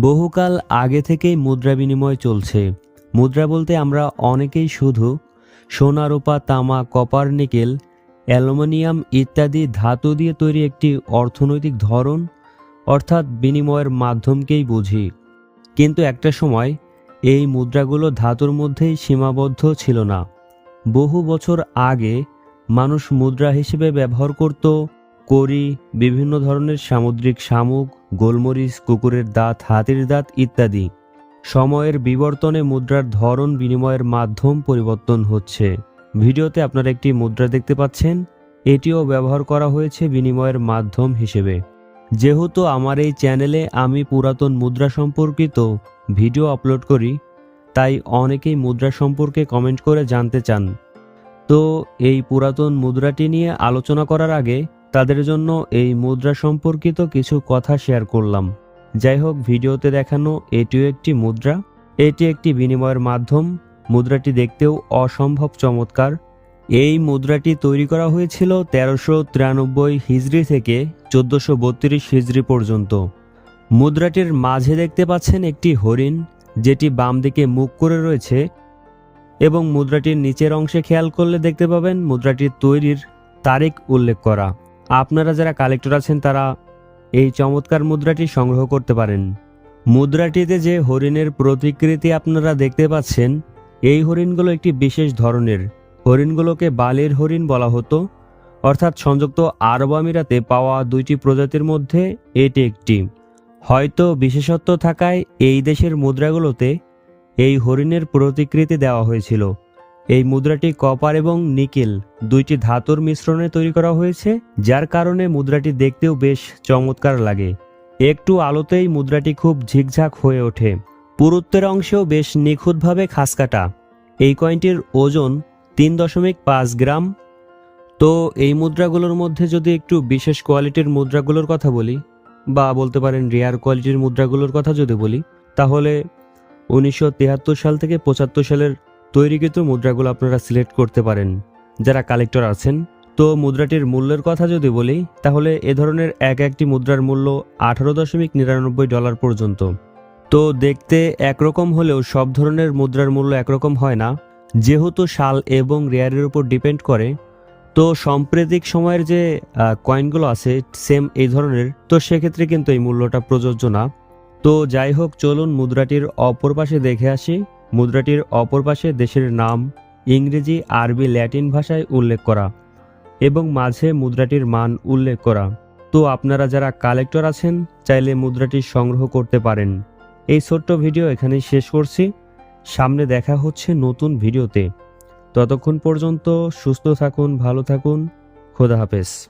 বহুকাল আগে থেকেই মুদ্রা বিনিময় চলছে। মুদ্রা বলতে আমরা অনেকেই শুধু সোনা, রূপা, তামা, কপার, নিকেল, অ্যালুমিনিয়াম ইত্যাদি ধাতু দিয়ে তৈরি একটি অর্থনৈতিক ধরন, অর্থাৎ বিনিময়ের মাধ্যমকেই বুঝি। কিন্তু একটা সময় এই মুদ্রাগুলো ধাতুর মধ্যেই সীমাবদ্ধ ছিল না। বহু বছর আগে মানুষ মুদ্রা হিসেবে ব্যবহার করত করি বিভিন্ন ধরনের সামুদ্রিক শামুক, গোলমরিচ, কুকুরের দাঁত, হাতির দাঁত ইত্যাদি। সময়ের বিবর্তনে মুদ্রার ধরন বিনিময়ের মাধ্যম পরিবর্তন হচ্ছে। ভিডিওতে আপনারা একটি মুদ্রা দেখতে পাচ্ছেন। এটিও ব্যবহার করা হয়েছে বিনিময়ের মাধ্যম হিসেবে। যেহেতু আমার এই চ্যানেলে আমি পুরাতন মুদ্রা সম্পর্কিত ভিডিও আপলোড করি, তাই অনেকেই মুদ্রা সম্পর্কে কমেন্ট করে জানতে চান। তো এই পুরাতন মুদ্রাটি নিয়ে আলোচনা করার আগে তাদের জন্য এই মুদ্রা সম্পর্কিত কিছু কথা শেয়ার করলাম। যাই হোক ভিডিওতে দেখানো এটিও একটি মুদ্রা। এটি একটি বিনিময়ের মাধ্যম। মুদ্রাটি দেখতেও অসম্ভব চমৎকার। এই মুদ্রাটি তৈরি করা হয়েছিল তেরোশো তিরানব্বই হিজড়ি থেকে চোদ্দশো বত্রিশ হিজড়ি পর্যন্ত। মুদ্রাটির মাঝে দেখতে পাচ্ছেন একটি হরিণ, যেটি বাম দিকে মুখ করে রয়েছে এবং মুদ্রাটির নিচের অংশে খেয়াল করলে দেখতে পাবেন মুদ্রাটির তৈরির তারিখ উল্লেখ করা। আপনারা যারা কালেক্টর আছেন তারা এই চমৎকার মুদ্রাটি সংগ্রহ করতে পারেন। মুদ্রাটিতে যে হরিণের প্রতিকৃতি আপনারা দেখতে পাচ্ছেন, এই হরিণগুলো একটি বিশেষ ধরনের। হরিণগুলোকে বালির হরিণ বলা হতো, অর্থাৎ সংযুক্ত আরব আমিরাতে পাওয়া দুইটি প্রজাতির মধ্যে এটি একটি। হয়তো বিশেষত্ব থাকায় এই দেশের মুদ্রাগুলোতে এই হরিণের প্রতিকৃতি দেওয়া হয়েছিল। এই মুদ্রাটি কপার এবং নিকেল দুইটি ধাতুর মিশ্রণে তৈরি করা হয়েছে, যার কারণে মুদ্রাটি দেখতেও বেশ চমৎকার লাগে। একটু আলোতেই মুদ্রাটি খুব ঝিকঝাক হয়ে ওঠে। পুরুত্বের অংশেও বেশ নিখুঁতভাবে খাসকাটা এই কয়েনটির ওজন তিন দশমিক পাঁচ গ্রাম। তো এই মুদ্রাগুলোর মধ্যে যদি একটু বিশেষ কোয়ালিটির মুদ্রাগুলোর কথা বলি, বা বলতে পারেন রেয়ার কোয়ালিটির মুদ্রাগুলোর কথা যদি বলি, তাহলে উনিশশো তিয়াত্তর সাল থেকে পঁচাত্তর সালের তৈরিকৃত মুদ্রাগুলো আপনারা সিলেক্ট করতে পারেন। যারা কালেক্টর আছেন, তো মুদ্রাটির মূল্যের কথা যদি বলি, তাহলে এ ধরনের এক একটি মুদ্রার মূল্য আঠারো দশমিক নিরানব্বই ডলার পর্যন্ত। তো দেখতে একরকম হলেও সব ধরনের মুদ্রার মূল্য একরকম হয় না। যেহেতু শাল এবং রেয়ারের উপর ডিপেন্ড করে, তো সাম্প্রতিক সময়ের যে কয়েনগুলো আছে, সেম এই ধরনের, তো সেক্ষেত্রে কিন্তু এই মূল্যটা প্রযোজ্য না। তো যাই হোক, চলুন মুদ্রাটির অপর পাশে দেখে আসি। মুদ্রাটির অপর পাশে দেশের নাম, ইংরেজি, আরবি, ল্যাটিন ভাষায় উল্লেখ করা এবং মাঝে মুদ্রাটির মান উল্লেখ করা। তো আপনারা যারা কালেক্টর আছেন, চাইলে মুদ্রাটি সংগ্রহ করতে পারেন। এই ছোট্ট ভিডিও এখানেই শেষ করছি। সামনে দেখা হচ্ছে নতুন ভিডিওতে। ততক্ষণ পর্যন্ত সুস্থ থাকুন, ভালো থাকুন। খোদা হাফেজ।